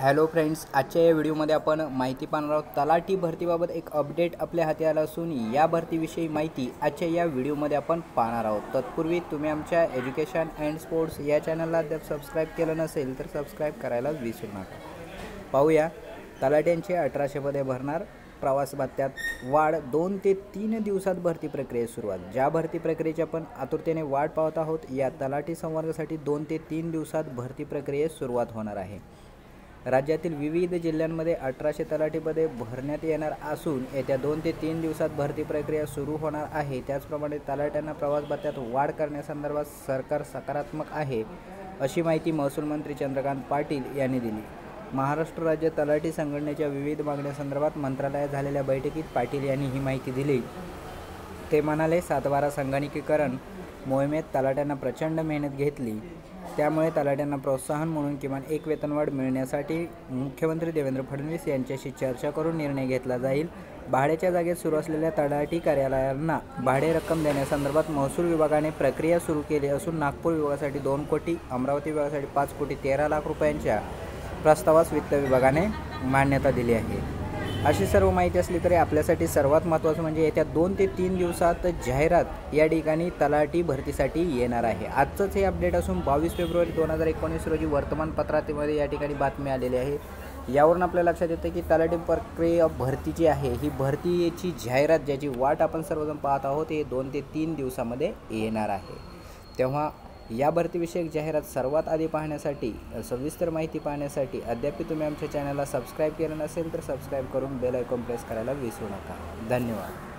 Hello friends आजच्या या व्हिडिओमध्ये आपण माहिती पाहणार आहोत तलाठी भरतीबाबत एक अपडेट आपल्या हाती आला असून या भरतीविषयी माहिती आजच्या या व्हिडिओमध्ये आपण पाहणार आहोत. तत्पूर्वी तुम्ही आमच्या एज्युकेशन अँड स्पोर्ट्स या चॅनलला अद्याप सबस्क्राईब केलं नसेल तर सबस्क्राईब करायला विसरू नका. पाहूया तलाट्यांचे अठराशे पदे भरणार प्रवास भत्त्यात वाढ दोन ते तीन दिवसात भरती प्रक्रियेस सुरुवात. ज्या भरती प्रक्रियेची आपण आतुरतेने वाट पाहत आहोत या तलाठी संवर्गासाठी दोन ते तीन दिवसात भरती प्रक्रियेस सुरुवात होणार आहे. राज्यातील विविध जिल्ह्यांमध्ये अठराशे तलाठीपदे भरण्यात येणार असून येत्या दोन ते तीन दिवसात भरती प्रक्रिया सुरू होणार आहे. त्याचप्रमाणे तलाट्यांना प्रवास भत्त्यात वाढ करण्यासंदर्भात सरकार सकारात्मक आहे अशी माहिती महसूल मंत्री चंद्रकांत पाटील यांनी दिली. महाराष्ट्र राज्य तलाठी संघटनेच्या विविध मागण्यांसंदर्भात मंत्रालयात झालेल्या बैठकीत पाटील यांनी ही माहिती दिली. ते म्हणाले सातबारा संगणकीकरण मोहिमेत तलाट्यांना प्रचंड मेहनत घेतली. त्यामुळे तलाट्यांना प्रोत्साहन म्हणून किमान एक वेतनवाढ मिळण्यासाठी मुख्यमंत्री देवेंद्र फडणवीस यांच्याशी चर्चा करून निर्णय घेतला जाईल. भाड्याच्या जागेत सुरू असलेल्या तलाठी कार्यालयांना भाडे रक्कम देण्यासंदर्भात महसूल विभागाने प्रक्रिया सुरू केली असून नागपूर विभागासाठी दोन कोटी अमरावती विभागासाठी पाच कोटी तेरा लाख रुपयांच्या प्रस्तावास वित्त विभागाने मान्यता दिली आहे. अशी सर्व माहिती असली तरी आपल्यासाठी सर्वात महत्त्वाचं म्हणजे येत्या दोन ते तीन दिवसात जाहिरात या ठिकाणी तलाठी भरतीसाठी येणार आहे. आजचंच हे अपडेट असून बावीस फेब्रुवारी दोन हजार एकोणीस रोजी वर्तमानपत्रामध्ये या ठिकाणी बातमी आलेली आहे. यावरून आपल्या लक्षात येतं की तलाठी प्रक्रिया भरती जी आहे ही भरतीची जाहिरात ज्याची वाट आपण सर्वजण पाहत आहोत हे दोन ते तीन दिवसामध्ये येणार आहे. तेव्हा या भरतीविषयक जाहिरात सर्वात आधी पाहण्यासाठी सविस्तर माहिती पाहण्यासाठी अद्याप तुम्ही आमच्या चॅनलला सबस्क्राईब केलं नसेल तर सबस्क्राईब करून बेल आयकॉन प्रेस करायला विसरू नका. धन्यवाद.